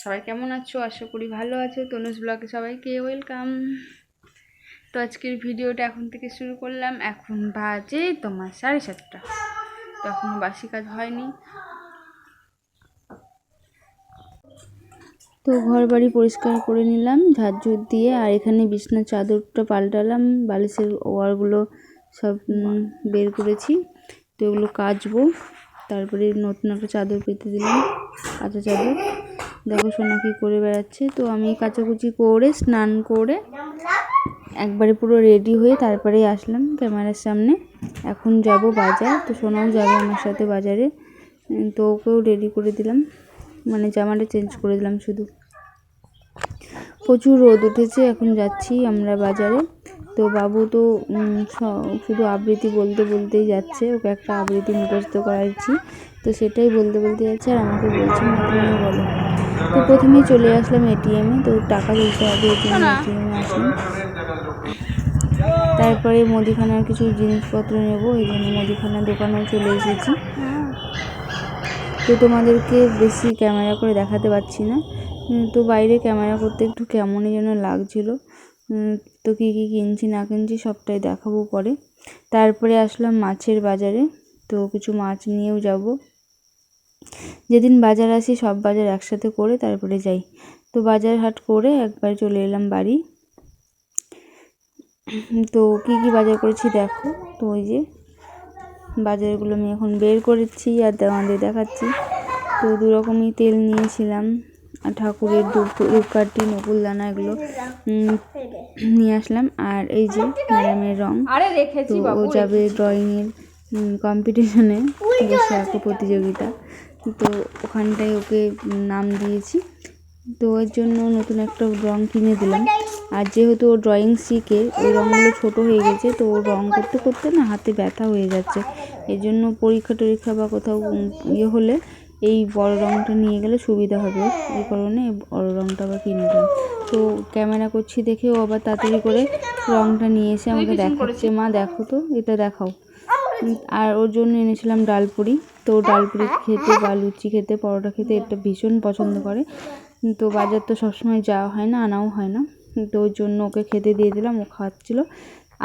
সবাই কেমন আছো? আশা করি ভালো আছো। তনুজ ব্লগে সবাইকে ওয়েলকাম তো আজকের ভিডিওটা এখন থেকে শুরু করলাম। এখন বাজে তোমার সাড়ে সাতটা। তো এখনও বাসি কাজ হয়নি। তো ঘর বাড়ি পরিষ্কার করে নিলাম ঝাড়ঝুট দিয়ে আর এখানে বিছনার চাদরটা পাল্টালাম বালিশের ওয়ারগুলো সব বের করেছি। তো এগুলো কাচবো। তারপরে নতুন একটা চাদর পেতে দিলাম কাঁচা চাদর। দেখো সোনা কি করে বেড়াচ্ছে? তো আমি কাচাকুচি করে, স্নান করে একবারে পুরো রেডি হয়ে তারপরেই আসলাম ক্যামেরার সামনে। এখন যাব বাজার। তো সোনাও যাবে আমার সাথে বাজারে। তো ওকেও রেডি করে দিলাম। মানে জামাটা চেঞ্জ করে দিলাম শুধু। প্রচুর রোদ উঠেছে, এখন যাচ্ছি আমরা বাজারে। তো বাবু তো শুধু আবৃত্তি বলতে বলতেই যাচ্ছে। ওকে একটা আবৃত্তি মুখস্থ করাচ্ছি। তো সেটাই বলতে বলতে যাচ্ছে আর আমাকে বলছে, মা তুমিও বলো। তো প্রথমেই চলে আসলাম এটিএমে তো টাকা তুলতে হবে এটিএম এটিএমে আসলাম। তারপরে মুদিখানার কিছু জিনিসপত্র নেব এই জন্য মুদিখানার দোকানেও চলে এসেছি। তো তোমাদেরকে বেশি ক্যামেরা করে দেখাতে পারছি না। তো বাইরে ক্যামেরা করতে একটু কেমনই যেন লাগছিল। তো কী কী কিনছি না কিনছি সবটাই দেখাবো পরে। তারপরে আসলাম মাছের বাজারে তো কিছু মাছ নিয়েও যাব। যেদিন বাজার আসি সব বাজার একসাথে করে তারপরে যাই। তো বাজার হাট করে একবার চলে এলাম বাড়ি। তো কী কী বাজার করেছি দেখো। তো ওই যে বাজারগুলো আমি এখন বের করেছি আর তোমাদের দেখাচ্ছি। তো দু রকমই তেল নিয়েছিলাম। আর ঠাকুরের ধূপ ধূপকাঠি নকুলদানা এগুলো নিয়ে আসলাম। আর এই যে ম্যাডামের রং। তো ও যাবে ড্রয়িংয়ের কম্পিটিশনে বসে আঁকো প্রতিযোগিতা। তো ওখানটায় ওকে নাম দিয়েছি। তো ওর জন্য নতুন একটা রং কিনে দিলাম। আর যেহেতু ও ড্রয়িং শিখে ওই রঙগুলো ছোট হয়ে গেছে তো ও রং করতে করতে না হাতে ব্যথা হয়ে যাচ্ছে। এই জন্য পরীক্ষা টরীক্ষা বা কোথাও ইয়ে হলে এই বড় রংটা নিয়ে গেলে সুবিধা হবে। এই কারণে বড় রংটা আবার কিনে দিলাম। তো ক্যামেরা করছি দেখে ও আবার তাড়াতাড়ি করে রংটা নিয়ে এসে আমাকে দেখাচ্ছে। মা দেখো তো এটা দেখাও। আর ওর জন্য এনেছিলাম ডালপুরি। তো ডালপুরি খেতে বা লুচি খেতে, পরোটা খেতে এটা ভীষণ পছন্দ করে। তো বাজার তো সবসময় যাওয়া হয় না, আনাও হয় না। তো ওর জন্য ওকে খেতে দিয়ে দিলাম, ও খাচ্ছিলো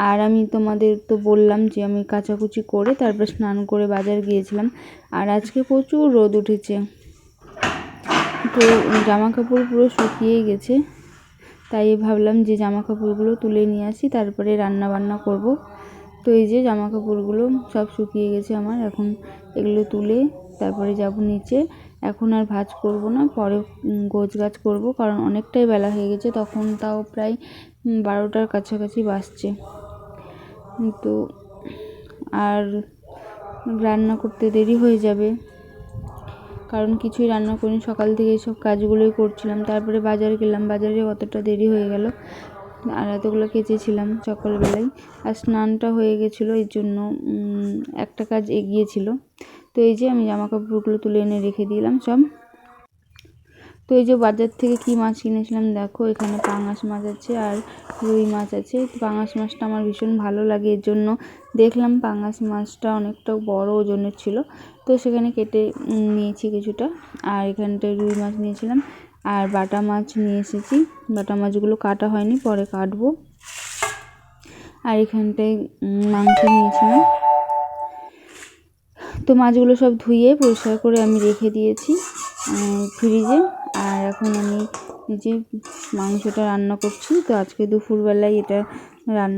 আর আমি তোমাদের তো বললাম যে আমি কাচাকুচি করে তারপর স্নান করে বাজার গিয়েছিলাম। আর আজকে প্রচুর রোদ উঠেছে। তো জামা কাপড় পুরো শুকিয়ে গেছে। তাই ভাবলাম যে জামা কাপড়গুলো তুলে নিয়ে আসি, তারপরে রান্না বান্না করব। তো এই যে জামা কাপড়গুলো সব শুকিয়ে গেছে আমার। এখন এগুলো তুলে তারপরে যাব নিচে। এখন আর ভাজ করব না, পরে গোছ গাছ করব, কারণ অনেকটাই বেলা হয়ে গেছে, তখন তাও প্রায় বারোটার কাছাকাছি বাজছে। তো আর রান্না করতে দেরি হয়ে যাবে, কারণ কিছুই রান্না করিনি, সকাল থেকে এইসব কাজগুলোই করছিলাম। তারপরে বাজার গেলাম, বাজারে অতটা দেরি হয়ে গেল। আর এতগুলো কেচেছিলাম সকালবেলায়। আর স্নানটা হয়ে গেছিল এই জন্য একটা কাজ এগিয়েছিল। তো এই যে আমি জামা কাপড়গুলো তুলে এনে রেখে দিলাম সব। তো এই যে বাজার থেকে কি মাছ কিনেছিলাম, দেখো, এখানে পাঙাশ মাছ আছে আর রুই মাছ আছে। তো পাঙাশ মাছটা আমার ভীষণ ভালো লাগে, এর জন্য দেখলাম পাঙাশ মাছটা অনেকটা বড় ওজনের ছিল। তো সেখানে কেটে নিয়েছি কিছুটা। আর এখানটায় রুই মাছ নিয়েছিলাম। আর বাটা মাছ নিয়ে এসেছি। বাটা মাছগুলো কাটা হয়নি, পরে কাটবো। আর এখানটায় মাংস নিয়েছিলাম। তো মাছগুলো সব ধুয়ে পরিষ্কার করে আমি রেখে দিয়েছি ফ্রিজে। আর এখন আমি যে মাংসটা রান্না করছি, তো আজকে দুপুরবেলায় এটা রান,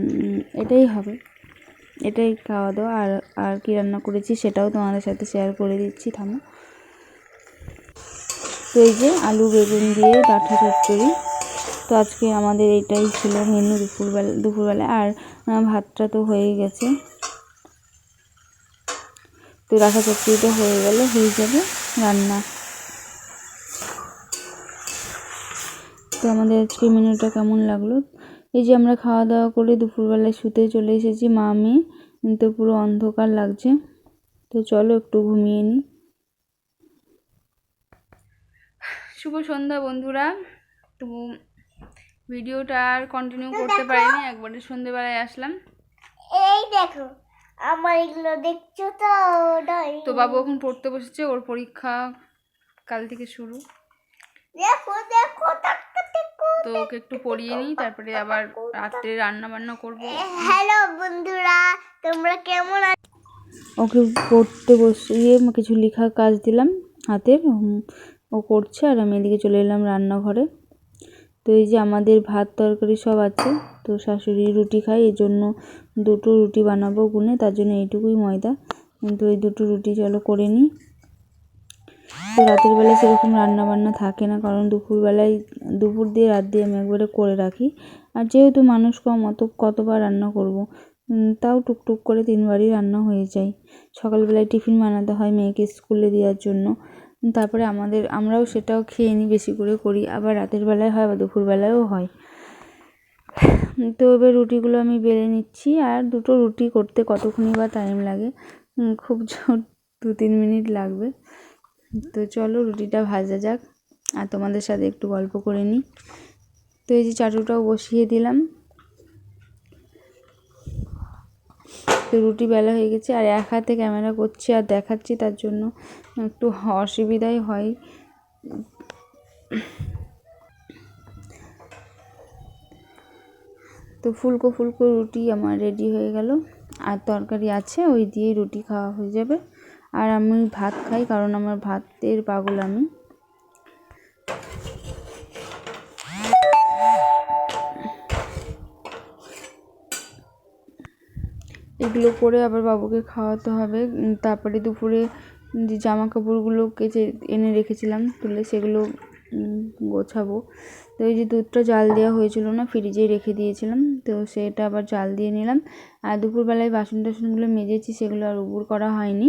এটাই হবে। এটাই খাওয়া দাওয়া। আর আর কি রান্না করেছি সেটাও তোমাদের সাথে শেয়ার করে দিচ্ছি, থামো। তো এই যে আলু, বেগুন দিয়ে ডাঁটা চচ্চড়ি তো আজকে আমাদের এটাই ছিল মেনু দুপুরবেলা দুপুরবেলা। আর ভাতটা তো হয়ে গেছে। তো রাখা চচ্চড়িটা হয়ে গেলে হয়ে যাবে রান্না। তো আমাদের আজকে মেনুটা কেমন লাগল? এই যে আমরা খাওয়া দাওয়া করে দুপুরবেলায় শুতে চলে এসেছি মা আমি তো পুরো অন্ধকার লাগছে। তো চলো একটু ঘুমিয়ে নিই। শুভ সন্ধ্যা বন্ধুরা। তো ভিডিওটা আর কন্টিনিউ করতে পারিনি একবারে সন্ধ্যেবেলায় আসলাম। এই দেখো আমার এগুলো দেখছ তো? তো বাবু এখন পড়তে বসেছে ওর পরীক্ষা কাল থেকে শুরু। দেখো দেখো তো ওকে একটু পড়িয়ে নিই তারপরে আবার রাত্রে রান্না বান্না করব হ্যালো বন্ধুরা তোমরা কেমন আছো ওকে পড়তে বসিয়ে কিছু লেখার কাজ দিলাম হাতের ও করছে আর আমি এদিকে চলে এলাম রান্নাঘরে। তো এই যে আমাদের ভাত, তরকারি সব আছে। তো শাশুড়ি রুটি খাই এই জন্য দুটো রুটি বানাবো গুনে, তার জন্য এইটুকুই ময়দা। কিন্তু এই দুটো রুটি চলো করে নিই। তো রাতের বেলা সেরকম রান্না বান্না থাকে না, কারণ দুপুরবেলায়, দুপুর দিয়ে রাত দিয়ে আমি একবারে করে রাখি। আর যেহেতু মানুষ কম, অত কতবার রান্না করব? তাও টুকটুক করে তিনবারই রান্না হয়ে যায়। সকালবেলায় টিফিন বানাতে হয় মেয়েকে স্কুলে দেওয়ার জন্য। তারপরে আমাদের, আমরাও সেটাও খেয়ে নিই বেশি করে করি। আবার রাতের বেলায় হয় বা দুপুরবেলায়ও হয়। তো এবার রুটিগুলো আমি বেলে নিচ্ছি আর দুটো রুটি করতে কতক্ষণই বা টাইম লাগে খুব জোর দু তিন মিনিট লাগবে। তো চলো রুটিটা ভাজা যাক, আর তোমাদের সাথে একটু গল্প করে নিই। তো এই যে চাটুটাও বসিয়ে দিলাম। তো রুটি বেলা হয়ে গেছে আর এক হাতে ক্যামেরা করছি আর দেখাচ্ছি তার জন্য একটু অসুবিধাই হয়। তো ফুলকো ফুলকো রুটি আমার রেডি হয়ে গেল। আর তরকারি আছে, ওই দিয়েই রুটি খাওয়া হয়ে যাবে। আর আমি ভাত খাই, কারণ আমার ভাতের পাগল আমি এগুলো করে আবার বাবুকে খাওয়াতে হবে। তারপরে দুপুরে যে জামা কাপড়গুলো কেচে এনে রেখেছিলাম, তুলে সেগুলো গোছাবো। তো এই যে দুধটা জাল দেওয়া হয়েছিল না ফ্রিজেই রেখে দিয়েছিলাম। তো সেটা আবার জাল দিয়ে নিলাম। আর দুপুরবেলায় বাসন টাসনগুলো মেজেছি, সেগুলো আর উবুর করা হয়নি।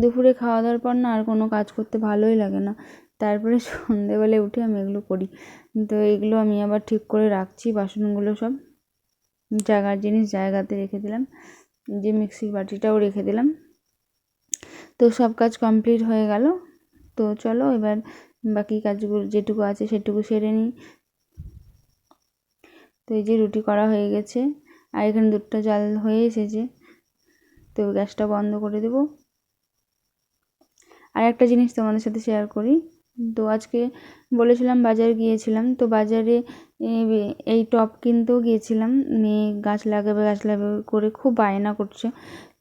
দুপুরে খাওয়া দাওয়ার পর না আর কোনো কাজ করতে ভালোই লাগে না। তারপরে সন্ধেবেলায় উঠে আমি এগুলো করি। তো এগুলো আমি আবার ঠিক করে রাখছি, বাসনগুলো সব। জায়গার জিনিস জায়গাতে রেখে দিলাম। যে মিক্সির বাটিটাও রেখে দিলাম। তো সব কাজ কমপ্লিট হয়ে গেল। তো চলো এবার বাকি কাজগুলো যেটুকু আছে সেটুকু সেরে নিই। তো এই যে রুটি করা হয়ে গেছে। আর এখানে দুধটা জাল হয়ে এসেছে। তো গ্যাসটা বন্ধ করে দেবো। আর একটা জিনিস তোমাদের সাথে শেয়ার করি। তো আজকে বলেছিলাম বাজার গিয়েছিলাম। তো বাজারে এই টব কিনতেও গিয়েছিলাম। মেয়ে গাছ লাগাবে গাছ লাগাবে করে খুব বায়না করছে।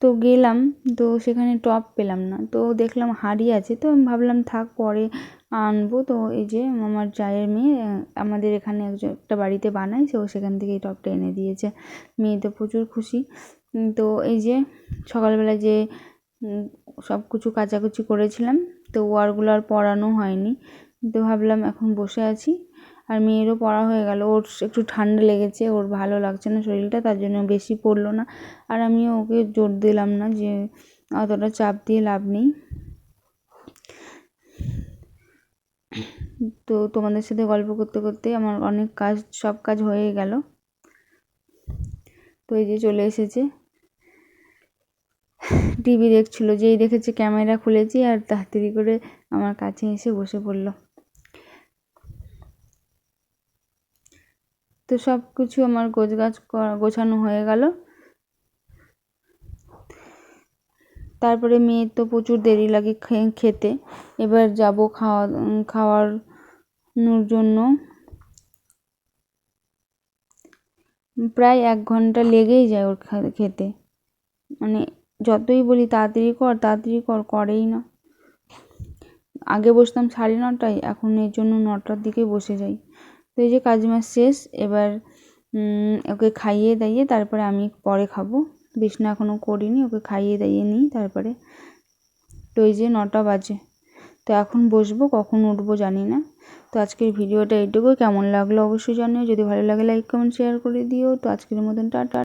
তো গেলাম, তো সেখানে টব পেলাম না। তো দেখলাম হাঁড়ি আছে, তো আমি ভাবলাম থাক পরে আনব। তো এই যে আমার জায়ের মেয়ে আমাদের এখানে একজন, একটা বাড়িতে বানায়, সে ও সেখান থেকে এই টবটা এনে দিয়েছে। মেয়ে তো প্রচুর খুশি। তো এই যে সকালবেলা যে সব কিছু কাচাকুচি করেছিলাম, তো ওয়ারগুলো আর পরানো হয়নি। তো ভাবলাম এখন বসে আছি। আর মেয়েরও পড়া হয়ে গেল। ওর একটু ঠান্ডা লেগেছে, ওর ভালো লাগছে না শরীরটা, তার জন্য বেশি পড়ল না। আর আমিও ওকে জোর দিলাম না যে অতটা চাপ দিয়ে লাভ নেই। তো তোমাদের সাথে গল্প করতে করতে আমার অনেক কাজ, সব কাজ হয়ে গেল। তো এই যে চলে এসেছে। টিভি দেখছিল, যেই দেখেছে ক্যামেরা খুলেছি আর তাড়াতাড়ি করে আমার কাছে এসে বসে পড়ল। তো সব কিছু আমার গোছগাছ গোছানো হয়ে গেল। তারপরে মেয়ের তো প্রচুর দেরি লাগে খেতে। এবার যাব খাওয়া খাওয়ানোর জন্য। প্রায় এক ঘণ্টা লেগেই যায় ওর খেতে। মানে যতই বলি তাড়াতাড়ি কর তাড়াতাড়ি কর, করেই না। আগে বসতাম সাড়ে নটায়, এখন এর জন্য নটার দিকে বসে যাই। তো এই যে কাজ মাস শেষ, এবার ওকে খাইয়ে দাইয়ে তারপরে আমি পরে খাব। বিছনা এখনও করিনি, ওকে খাইয়ে দাইয়ে নিই, তারপরে তো এই যে নটা বাজে। তো এখন বসবো, কখন উঠবো জানি না। তো আজকের ভিডিওটা এইটুকু কেমন লাগল অবশ্যই জানিও। যদি ভালো লাগে লাইক কমেন্ট শেয়ার করে দিও। তো আজকের মতন, টাটা।